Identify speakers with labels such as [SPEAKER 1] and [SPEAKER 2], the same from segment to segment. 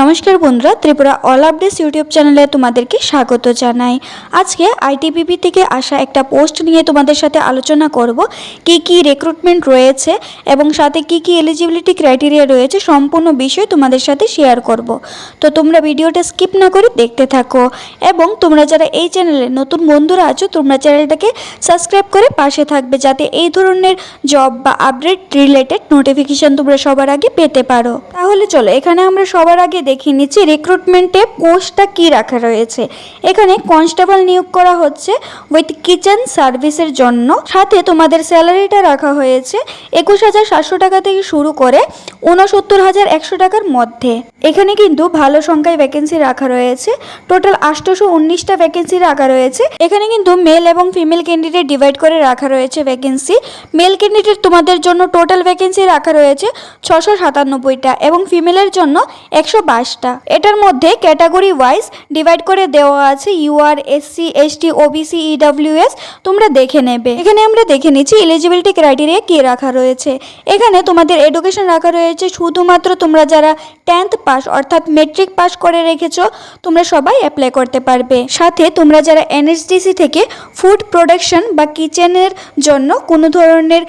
[SPEAKER 1] নমস্কার বন্ধুরা, Tripura all updates YouTube চ্যানেলে তোমাদেরকে স্বাগত জানাই। আজকে আইটিবিপি থেকে আসা একটা পোস্ট নিয়ে তোমাদের সাথে আলোচনা করব, কি কি রিক্রুটমেন্ট রয়েছে এবং সাথে কি কি এলিজিবিলিটি ক্রাইটেরিয়া রয়েছে সম্পূর্ণ বিষয় তোমাদের সাথে শেয়ার করব। তো তোমরা ভিডিওটা স্কিপ না করে দেখতে থাকো এবং তোমরা যারা এই চ্যানেলে নতুন বন্ধুরা আছো, তোমরা চ্যানেলটাকে সাবস্ক্রাইব করে পাশে থাকবে যাতে এই ধরনের জব বা আপডেট রিলেটেড নোটিফিকেশন তোমরা সবার আগে পেতে পারো। তাহলে চলো, এখানে আমরা সবার আগে দেখে নিচ্ছি রিক্রুটমেন্টে পোস্টটা কি রাখা রয়েছে। এখানে কনস্টেবল নিয়োগ করা হচ্ছে উইথ কিচেন সার্ভিসের জন্য। সাথে তোমাদের স্যালারিটা রাখা হয়েছে একুশ হাজার সাতশো টাকা থেকে শুরু করে ঊনসত্তর হাজার একশো টাকার মধ্যে। এখানে কিন্তু ভালো সংখ্যায় ভ্যাকেন্সি রাখা রয়েছে। টোটাল আটশোশো উনিশটা ভ্যাকেন্সি রাখা রয়েছে। এখানে কিন্তু মেল এবং ফিমেল ক্যান্ডিডেট ডিভাইড করে রাখা রয়েছে ভ্যাকেন্সি মেল ক্যান্ডিডেট তোমাদের জন্য টোটাল ভ্যাকেন্সি রাখা রয়েছে ছশো সাতানব্বইটা এবং ফিমেলের জন্য একশো বাইশটা। এটার মধ্যে ক্যাটাগরি ওয়াইজ ডিভাইড করে দেওয়া আছে UR SC ST OBC EWS তোমরা দেখে নেবে। এখানে আমরা দেখে নিচ্ছি এলিজিবিলিটি ক্রাইটেরিয়া কি রাখা রয়েছে। এখানে তোমাদের এডুকেশন রাখা রয়েছে, শুধুমাত্র তোমরা যারা টেন্থ পাস অর্থাৎ মেট্রিক পাস করে রেখেছো, তোমরা সবাই অ্যাপ্লাই করতে পারবে। সাথে তোমরা যারা এনএসডিসি থেকে ফুড প্রোডাকশন বা কিচেনের জন্য কোনো ধরনের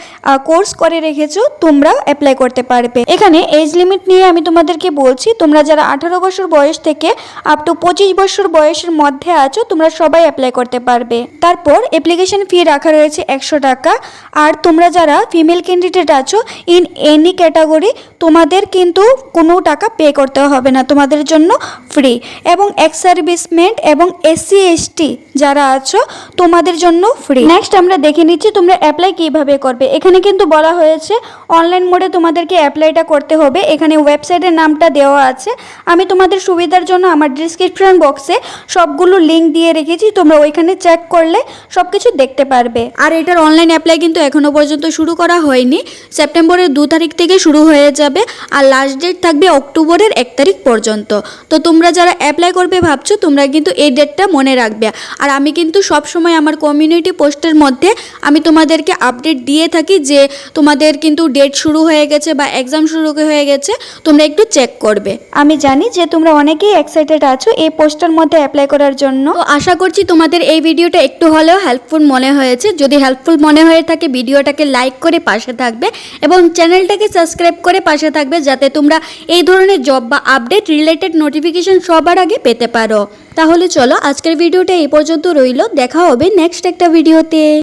[SPEAKER 1] কোর্স করে রেখেছো, তোমরা অ্যাপ্লাই করতে পারবে। এখানে এজ লিমিট নিয়ে আমি তোমাদেরকে বলছি, তোমরা যারা আঠারো বছর বয়স থেকে আপ টু পঁচিশ বছর বয়সের মধ্যে আছো, তোমরা সবাই অ্যাপ্লাই করতে পারবে। তারপর অ্যাপ্লিকেশন ফি রাখা রয়েছে একশো টাকা। আর তোমরা যারা ফিমেল ক্যান্ডিডেট আছো ইন এনি ক্যাটাগরি তোমাদের কিন্তু কোনো টাকা পে করতে হবে না, তোমাদের জন্য ফ্রি এবং এক্স সার্ভিসমেন্ট এবং এসসি এসটি যারা আছো, তোমাদের জন্য ফ্রি নেক্সট আমরা দেখে নিচ্ছি, তোমরা অ্যাপ্লাই কীভাবে করবে। এখানে কিন্তু বলা হয়েছে অনলাইন মোডে তোমাদেরকে অ্যাপ্লাইটা করতে হবে। এখানে ওয়েবসাইটের নামটা দেওয়া আছে। আমি তোমাদের সুবিধার জন্য আমার ডিসক্রিপশন বক্সে সবগুলো লিঙ্ক দিয়ে রেখেছি, তোমরা ওইখানে চেক করলে সব কিছু দেখতে পারবে। আর এটার অনলাইন অ্যাপ্লাই কিন্তু এখনও পর্যন্ত শুরু করা হয়নি। সেপ্টেম্বরের দু তারিখ থেকে শুরু হয়ে যাবে আর লাস্ট ডেট থাকবে অক্টোবরের এক তারিখ পর্যন্ত। তো তোমরা যারা অ্যাপ্লাই করবে ভাবছ, তোমরা কিন্তু এই ডেটটা মনে রাখবে। আর আমি কিন্তু সব সময় আমার কমিউনিটি পোস্টের মধ্যে আমি তোমাদেরকে আপডেট দিয়ে থাকি যে তোমাদের কিন্তু ডেট শুরু হয়ে গেছে বা এক্সাম শুরু হয়ে গেছে। তোমরা একটু চেক করবে। আমি জানি যে তোমরা অনেকেই এক্সাইটেড আছো এই পোস্টের মধ্যে অ্যাপ্লাই করার জন্য। তো আশা করছি তোমাদের এই ভিডিওটা একটু হলেও হেল্পফুল মনে হয়েছে। যদি হেল্পফুল মনে হয়ে থাকে, ভিডিওটাকে লাইক করে পাশে থাকবে এবং চ্যানেলটাকে সাবস্ক্রাইব করে পাশে থাকবে যাতে তোমরা এই ধরনের জব বা আপডেট রিলেটেড নোটিফিকেশন সবার আগে পেতে পারো। তাহলে চলো আজকের ভিডিওটা এই পর্যন্ত রইল। দেখা হবে নেক্সট একটা ভিডিওতে।